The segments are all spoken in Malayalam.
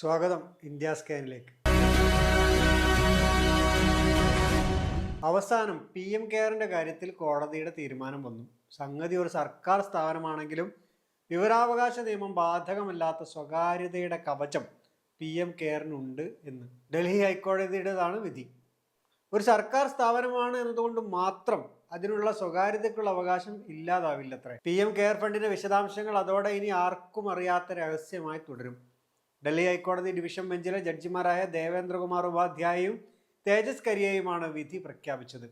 സ്വാഗതം ഇന്ത്യ സ്കാനിലേക്ക്. അവസാനം പി എം കെയറിന്റെ കാര്യത്തിൽ കോടതിയുടെ തീരുമാനം വന്നു. സംഗതി ഒരു സർക്കാർ സ്ഥാപനമാണെങ്കിലും വിവരാവകാശ നിയമം ബാധകമല്ലാത്ത സ്വകാര്യതയുടെ കവചം പി എം കെയറിനുണ്ട് എന്ന്. ഡൽഹി ഹൈക്കോടതിയുടേതാണ് വിധി. ഒരു സർക്കാർ സ്ഥാപനമാണ് എന്നതുകൊണ്ട് മാത്രം അതിനുള്ള സ്വകാര്യതയ്ക്കുള്ള അവകാശം ഇല്ലാതാവില്ലത്രേ. പി എം കെയർ ഫണ്ടിന്റെ വിശദാംശങ്ങൾ അതോടെ ഇനി ആർക്കും അറിയാത്ത രഹസ്യമായി തുടരും. ഡൽഹി ഹൈക്കോടതി ഡിവിഷൻ ബെഞ്ചിലെ ജഡ്ജിമാരായ ദേവേന്ദ്രകുമാർ ഉപാധ്യായയും തേജസ് കരിയയുമാണ് വിധി പ്രഖ്യാപിച്ചത്.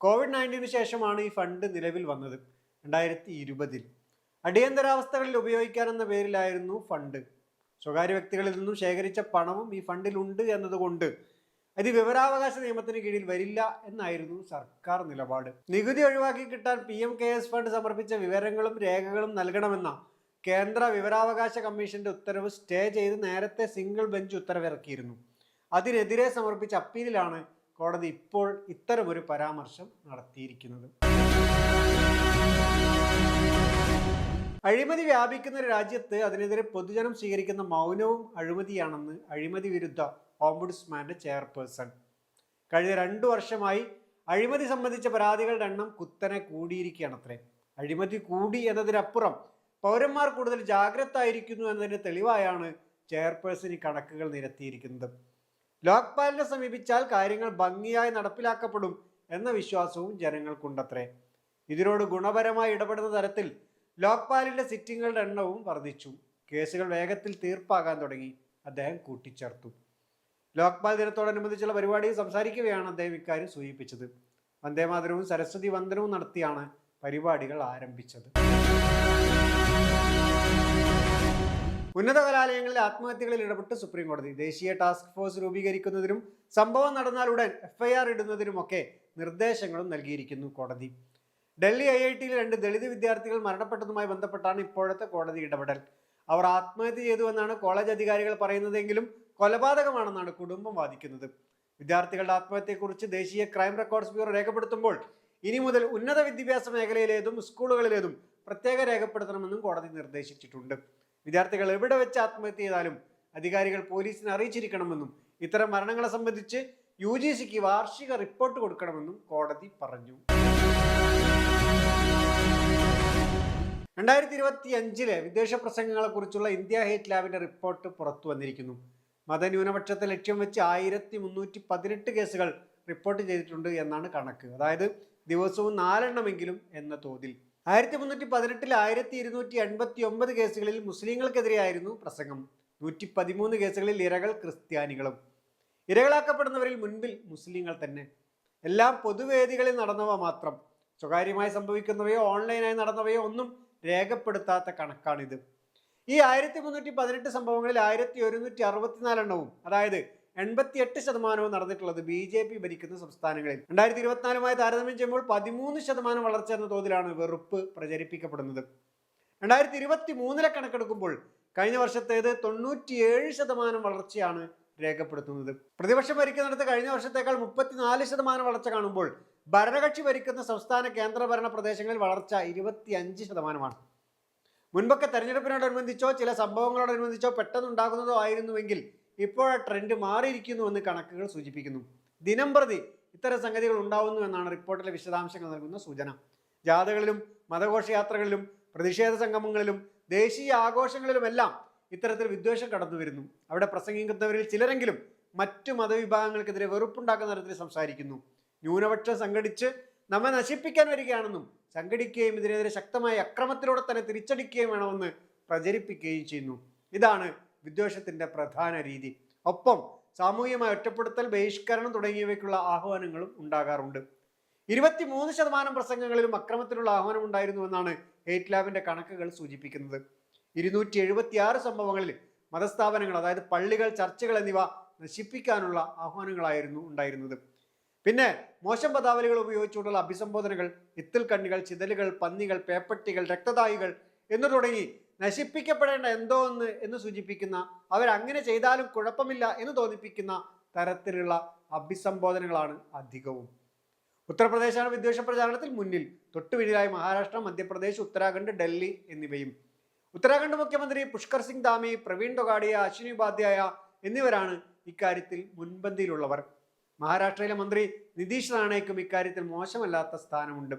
കോവിഡ് നയന്റീനു ശേഷമാണ് ഈ ഫണ്ട് നിലവിൽ വന്നത്. രണ്ടായിരത്തി ഇരുപതിൽ അടിയന്തരാവസ്ഥകളിൽ ഉപയോഗിക്കാനെന്ന പേരിലായിരുന്നു ഫണ്ട്. സ്വകാര്യ വ്യക്തികളിൽ നിന്നും ശേഖരിച്ച പണവും ഈ ഫണ്ടിലുണ്ട് എന്നതുകൊണ്ട് അത് വിവരാവകാശ നിയമത്തിന് കീഴിൽ വരില്ല എന്നായിരുന്നു സർക്കാർ നിലപാട്. നികുതി ഒഴിവാക്കി കിട്ടാൻ P M K S fund സമർപ്പിച്ച വിവരങ്ങളും രേഖകളും നൽകണമെന്ന കേന്ദ്ര വിവരാവകാശ കമ്മീഷന്റെ ഉത്തരവ് സ്റ്റേ ചെയ്ത് നേരത്തെ സിംഗിൾ ബെഞ്ച് ഉത്തരവിറക്കിയിരുന്നു. അതിനെതിരെ സമർപ്പിച്ച അപ്പീലിലാണ് കോടതി ഇപ്പോൾ ഇത്തരമൊരു പരാമർശം നടത്തിയിരിക്കുന്നത്. അഴിമതി വ്യാപിക്കുന്ന ഒരു രാജ്യത്ത് അതിനെതിരെ പൊതുജനം സ്വീകരിക്കുന്ന മൗനവും അഴിമതിയാണെന്ന് അഴിമതി വിരുദ്ധ ഓംബുഡ്സ്മാന്റെ ചെയർപേഴ്സൺ. കഴിഞ്ഞ രണ്ടു വർഷമായി അഴിമതി സംബന്ധിച്ച പരാതികളുടെ എണ്ണം കുത്തനെ കൂടിയിരിക്കുകയാണത്രേ. അഴിമതി കൂടി എന്നതിനപ്പുറം പൗരന്മാർ കൂടുതൽ ജാഗ്രത ആയിരിക്കുന്നു എന്നതിന്റെ തെളിവായാണ് ചെയർപേഴ്സൺ ഈ കണക്കുകൾ നിരത്തിയിരിക്കുന്നത്. ലോക്പാലിനെ സമീപിച്ചാൽ കാര്യങ്ങൾ ഭംഗിയായി നടപ്പിലാക്കപ്പെടും എന്ന വിശ്വാസവും ജനങ്ങൾക്കുണ്ടത്രേ. ഇതിനോട് ഗുണപരമായി ഇടപെടുന്ന തരത്തിൽ ലോക്പാലിന്റെ സിറ്റിങ്ങുകളുടെ എണ്ണവും വർദ്ധിച്ചു. കേസുകൾ വേഗത്തിൽ തീർപ്പാകാൻ തുടങ്ങി. അദ്ദേഹം കൂട്ടിച്ചേർത്തു. ലോക്പാൽ ദിനത്തോടനുബന്ധിച്ചുള്ള പരിപാടിയിൽ സംസാരിക്കുകയാണ് അദ്ദേഹം ഇക്കാര്യം സൂചിപ്പിച്ചത്. വന്ദേമാതരവും സരസ്വതി വന്ദനവും നടത്തിയാണ് പരിപാടികൾ ആരംഭിച്ചത്. ഉന്നത കലാലയങ്ങളിൽ ആത്മഹത്യകളിൽ ഇടപെട്ട് സുപ്രീം കോടതി. ദേശീയ ടാസ്ക് ഫോഴ്സ് രൂപീകരിക്കുന്നതിനും സംഭവം നടന്നാൽ ഉടൻ എഫ്ഐആർ ഇടുന്നതിനുമൊക്കെ നിർദ്ദേശങ്ങളും നൽകിയിരിക്കുന്നു കോടതി. ഡൽഹി ഐ ഐ ടിയിൽ രണ്ട് ദളിത് വിദ്യാർത്ഥികൾ മരണപ്പെട്ടതുമായി ബന്ധപ്പെട്ടാണ് ഇപ്പോഴത്തെ കോടതി ഇടപെടൽ. അവർ ആത്മഹത്യ ചെയ്തുവെന്നാണ് കോളേജ് അധികാരികൾ പറയുന്നതെങ്കിലും കൊലപാതകമാണെന്നാണ് കുടുംബം വാദിക്കുന്നത്. വിദ്യാർത്ഥികളുടെ ആത്മഹത്യയെക്കുറിച്ച് ദേശീയ ക്രൈം റെക്കോർഡ്സ് ബ്യൂറോ രേഖപ്പെടുത്തുമ്പോൾ ഇനി മുതൽ ഉന്നത വിദ്യാഭ്യാസ മേഖലയിലേതും സ്കൂളുകളിലേതും പ്രത്യേക രേഖപ്പെടുത്തണമെന്നും കോടതി നിർദ്ദേശിച്ചിട്ടുണ്ട്. വിദ്യാർത്ഥികൾ എവിടെ വെച്ച് ആത്മഹത്യ ചെയ്താലും അധികാരികൾ പോലീസിനെ അറിയിച്ചിരിക്കണമെന്നും ഇത്തരം മരണങ്ങളെ സംബന്ധിച്ച് യു ജി സിക്ക് വാർഷിക റിപ്പോർട്ട് കൊടുക്കണമെന്നും കോടതി പറഞ്ഞു. രണ്ടായിരത്തി ഇരുപത്തി അഞ്ചിലെ വിദേശ പ്രസംഗങ്ങളെ കുറിച്ചുള്ള ഇന്ത്യ ഹേറ്റ് ലാബിന്റെ റിപ്പോർട്ട് പുറത്തു വന്നിരിക്കുന്നു. മതന്യൂനപക്ഷത്തെ ലക്ഷ്യം വെച്ച് ആയിരത്തി മുന്നൂറ്റി പതിനെട്ട് കേസുകൾ റിപ്പോർട്ട് ചെയ്തിട്ടുണ്ട് എന്നാണ് കണക്ക്. അതായത് ദിവസവും നാലെണ്ണമെങ്കിലും എന്ന തോതിൽ. ആയിരത്തി മുന്നൂറ്റി പതിനെട്ടിൽ ആയിരത്തി ഇരുന്നൂറ്റി എൺപത്തി ഒമ്പത് കേസുകളിൽ മുസ്ലിങ്ങൾക്കെതിരെയായിരുന്നു പ്രസംഗം. നൂറ്റി പതിമൂന്ന് കേസുകളിൽ ഇരകൾ ക്രിസ്ത്യാനികളും. ഇരകളാക്കപ്പെടുന്നവരിൽ മുൻപിൽ മുസ്ലിങ്ങൾ തന്നെ. എല്ലാം പൊതുവേദികളിൽ നടന്നവ മാത്രം. സ്വകാര്യമായി സംഭവിക്കുന്നവയോ ഓൺലൈനായി നടന്നവയോ ഒന്നും രേഖപ്പെടുത്താത്ത കണക്കാണിത്. ഈ ആയിരത്തി മുന്നൂറ്റി പതിനെട്ട് സംഭവങ്ങളിൽ ആയിരത്തി ഒരുന്നൂറ്റി അറുപത്തിനാലെണ്ണവും അതായത് എൺപത്തിയെട്ട് ശതമാനവും നടന്നിട്ടുള്ളത് ബി ജെ പി ഭരിക്കുന്ന സംസ്ഥാനങ്ങളിൽ. രണ്ടായിരത്തി ഇരുപത്തിനാലുമായി താരതമ്യം ചെയ്യുമ്പോൾ പതിമൂന്ന് ശതമാനം വളർച്ച എന്ന തോതിലാണ് വെറുപ്പ് പ്രചരിപ്പിക്കപ്പെടുന്നത്. രണ്ടായിരത്തി ഇരുപത്തി മൂന്നിലെ കണക്കെടുക്കുമ്പോൾ കഴിഞ്ഞ വർഷത്തേത് തൊണ്ണൂറ്റിയേഴ് ശതമാനം വളർച്ചയാണ് രേഖപ്പെടുത്തുന്നത്. പ്രതിപക്ഷം ഭരിക്കുന്നിടത്ത് കഴിഞ്ഞ വർഷത്തേക്കാൾ മുപ്പത്തിനാല് ശതമാനം വളർച്ച കാണുമ്പോൾ ഭരണകക്ഷി ഭരിക്കുന്ന സംസ്ഥാന കേന്ദ്രഭരണ പ്രദേശങ്ങളിൽ വളർച്ച ഇരുപത്തി അഞ്ച് ശതമാനമാണ്. മുൻപൊക്കെ തെരഞ്ഞെടുപ്പിനോടനുബന്ധിച്ചോ ചില സംഭവങ്ങളോടനുബന്ധിച്ചോ പെട്ടെന്നുണ്ടാകുന്നതോ ആയിരുന്നുവെങ്കിൽ ഇപ്പോൾ ട്രെൻഡ് മാറിയിരിക്കുന്നുവെന്ന് കണക്കുകൾ സൂചിപ്പിക്കുന്നു. ദിനം പ്രതി ഇത്തരം സംഗതികൾ ഉണ്ടാവുന്നു എന്നാണ് റിപ്പോർട്ടിലെ വിശദാംശങ്ങൾ നൽകുന്ന സൂചന. ജാഥകളിലും മതഘോഷയാത്രകളിലും പ്രതിഷേധ സംഗമങ്ങളിലും ദേശീയ ആഘോഷങ്ങളിലുമെല്ലാം ഇത്തരത്തിൽ വിദ്വേഷം കടന്നു വരുന്നു. അവിടെ പ്രസംഗിക്കുന്നവരിൽ ചിലരെങ്കിലും മറ്റു മതവിഭാഗങ്ങൾക്കെതിരെ വെറുപ്പുണ്ടാക്കുന്ന തരത്തിൽ സംസാരിക്കുന്നു. ന്യൂനപക്ഷം സംഘടിച്ച് നമ്മെ നശിപ്പിക്കാൻ വരികയാണെന്നും സംഘടിക്കുകയും ഇതിനെതിരെ ശക്തമായ അക്രമത്തിലൂടെ തന്നെ തിരിച്ചടിക്കുകയും വേണമെന്ന് പ്രചരിപ്പിക്കുകയും ചെയ്യുന്നു. ഇതാണ് വിദ്വേഷത്തിന്റെ പ്രധാന രീതി. ഒപ്പം സാമൂഹികമായ ഒറ്റപ്പെടുത്തൽ ബഹിഷ്കരണം തുടങ്ങിയവയ്ക്കുള്ള ആഹ്വാനങ്ങളും ഉണ്ടാകാറുണ്ട്. ഇരുപത്തിമൂന്ന് ശതമാനം പ്രസംഗങ്ങളിലും അക്രമത്തിനുള്ള ആഹ്വാനം ഉണ്ടായിരുന്നു എന്നാണ് എയ്റ്റ് ലാബിന്റെ കണക്കുകൾ സൂചിപ്പിക്കുന്നത്. ഇരുന്നൂറ്റി എഴുപത്തി ആറ് സംഭവങ്ങളിൽ മതസ്ഥാപനങ്ങൾ അതായത് പള്ളികൾ ചർച്ചകൾ എന്നിവ നശിപ്പിക്കാനുള്ള ആഹ്വാനങ്ങളായിരുന്നു ഉണ്ടായിരുന്നത്. പിന്നെ മോശം പദാവലികൾ ഉപയോഗിച്ചുകൊണ്ടുള്ള അഭിസംബോധനകൾ ഇത്തിൽ കണ്ണികൾ ചിതലുകൾ പന്നികൾ പേപ്പട്ടികൾ രക്തദായികൾ എന്നു തുടങ്ങി നശിപ്പിക്കപ്പെടേണ്ട എന്തോ എന്ന് എന്ന് സൂചിപ്പിക്കുന്ന അവരങ്ങനെ ചെയ്താലും കുഴപ്പമില്ല എന്ന് തോന്നിപ്പിക്കുന്ന തരത്തിലുള്ള അഭിസംബോധനകളാണ് അധികവും. ഉത്തർപ്രദേശാണ് വിദ്വേഷ പ്രചാരണത്തിൽ മുന്നിൽ. തൊട്ടുപിന്നിലായി മഹാരാഷ്ട്ര മധ്യപ്രദേശ് ഉത്തരാഖണ്ഡ് ഡൽഹി എന്നിവയും. ഉത്തരാഖണ്ഡ് മുഖ്യമന്ത്രി പുഷ്കർ സിംഗ് ധാമി പ്രവീൺ തൊഗാഡിയ അശ്വിനി ഉപാധ്യായ എന്നിവരാണ് ഇക്കാര്യത്തിൽ മുൻപന്തിയിലുള്ളവർ. മഹാരാഷ്ട്രയിലെ മന്ത്രി നിതീഷ് റാണയ്ക്കും ഇക്കാര്യത്തിൽ മോശമല്ലാത്ത സ്ഥാനമുണ്ട്.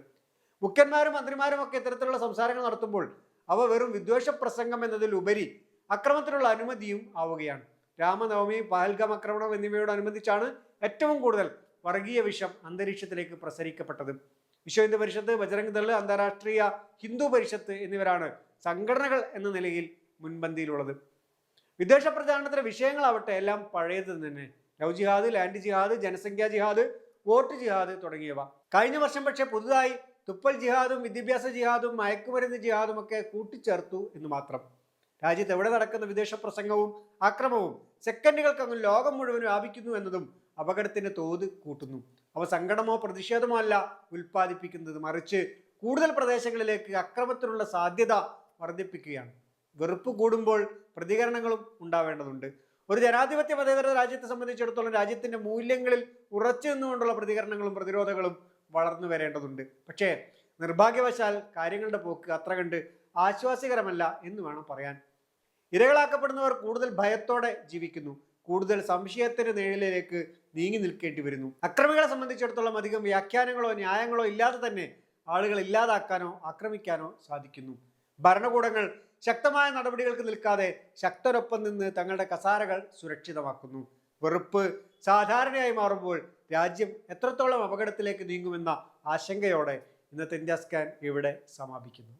മുഖ്യന്മാരും മന്ത്രിമാരും ഒക്കെ ഇത്തരത്തിലുള്ള സംസാരങ്ങൾ നടത്തുമ്പോൾ അവ വെറും വിദ്വേഷ പ്രസംഗം എന്നതിലുപരി അക്രമത്തിനുള്ള അനുമതിയും ആവുകയാണ്. രാമനവമി പഹൽഗാം ആക്രമണം എന്നിവയോടനുബന്ധിച്ചാണ് ഏറ്റവും കൂടുതൽ വർഗീയ വിഷം അന്തരീക്ഷത്തിലേക്ക് പ്രസരിക്കപ്പെട്ടത്. വിശ്വ ഹിന്ദു പരിഷത്ത് ബജരംഗ് ദൾ അന്താരാഷ്ട്രീയ ഹിന്ദു പരിഷത്ത് എന്നിവരാണ് സംഘടനകൾ എന്ന നിലയിൽ മുൻപന്തിയിലുള്ളത്. വിദേശ പ്രചാരണത്തിലെ വിഷയങ്ങളാവട്ടെ എല്ലാം പഴയത് തന്നെ. ലവ് ജിഹാദ് ലാൻഡ് ജിഹാദ് ജനസംഖ്യാ ജിഹാദ് വോട്ട് ജിഹാദ് തുടങ്ങിയവ. കഴിഞ്ഞ വർഷം പക്ഷേ പുതുതായി തുപ്പൽ ജിഹാദും വിദ്യാഭ്യാസ ജിഹാദും മയക്കുമരുന്ന് ജിഹാദും ഒക്കെ കൂട്ടിച്ചേർത്തു എന്ന് മാത്രം. രാജ്യത്ത് എവിടെ നടക്കുന്ന വിദേശ പ്രസംഗവും ആക്രമവും സെക്കൻഡുകൾക്കങ്ങ് ലോകം മുഴുവൻ വ്യാപിക്കുന്നു എന്നതും അപകടത്തിന്റെ തോത് കൂട്ടുന്നു. അവ സങ്കടമോ പ്രതിഷേധമോ അല്ല ഉൽപ്പാദിപ്പിക്കുന്നത്. മറിച്ച് കൂടുതൽ പ്രദേശങ്ങളിലേക്ക് അക്രമത്തിനുള്ള സാധ്യത വർദ്ധിപ്പിക്കുകയാണ്. വെറുപ്പ് കൂടുമ്പോൾ പ്രതികരണങ്ങളും ഉണ്ടാവേണ്ടതുണ്ട്. ഒരു ജനാധിപത്യ മതേതര രാജ്യത്തെ സംബന്ധിച്ചിടത്തോളം രാജ്യത്തിന്റെ മൂല്യങ്ങളിൽ ഉറച്ചു നിന്നുകൊണ്ടുള്ള പ്രതികരണങ്ങളും പ്രതിരോധങ്ങളും വളർന്നു വരേണ്ടതുണ്ട്. പക്ഷേ നിർഭാഗ്യവശാൽ കാര്യങ്ങളുടെ പോക്ക് അത്ര കണ്ട് ആശ്വാസികരമല്ല എന്ന് വേണം പറയാൻ. ഇരകളാക്കപ്പെടുന്നവർ കൂടുതൽ ഭയത്തോടെ ജീവിക്കുന്നു. കൂടുതൽ സംശയത്തിന്റെ നിഴലിലേക്ക് നീങ്ങി നിൽക്കേണ്ടി വരുന്നു. അക്രമികളെ സംബന്ധിച്ചിടത്തോളം അധികം വ്യാഖ്യാനങ്ങളോ ന്യായങ്ങളോ ഇല്ലാതെ തന്നെ ആളുകൾ ഇല്ലാതാക്കാനോ ആക്രമിക്കാനോ സാധിക്കുന്നു. ഭരണകൂടങ്ങൾ ശക്തമായ നടപടികൾക്ക് നിൽക്കാതെ ശക്തരൊപ്പം നിന്ന് തങ്ങളുടെ കസാരകൾ സുരക്ഷിതമാക്കുന്നു. വെറുപ്പ് സാധാരണയായി മാറുമ്പോൾ രാജ്യം എത്രത്തോളം അപകടത്തിലേക്ക് നീങ്ങുമെന്ന ആശങ്കയോടെ ഇന്നത്തെ ഇന്ത്യ സ്കാൻ ഇവിടെ സമാപിക്കുന്നു.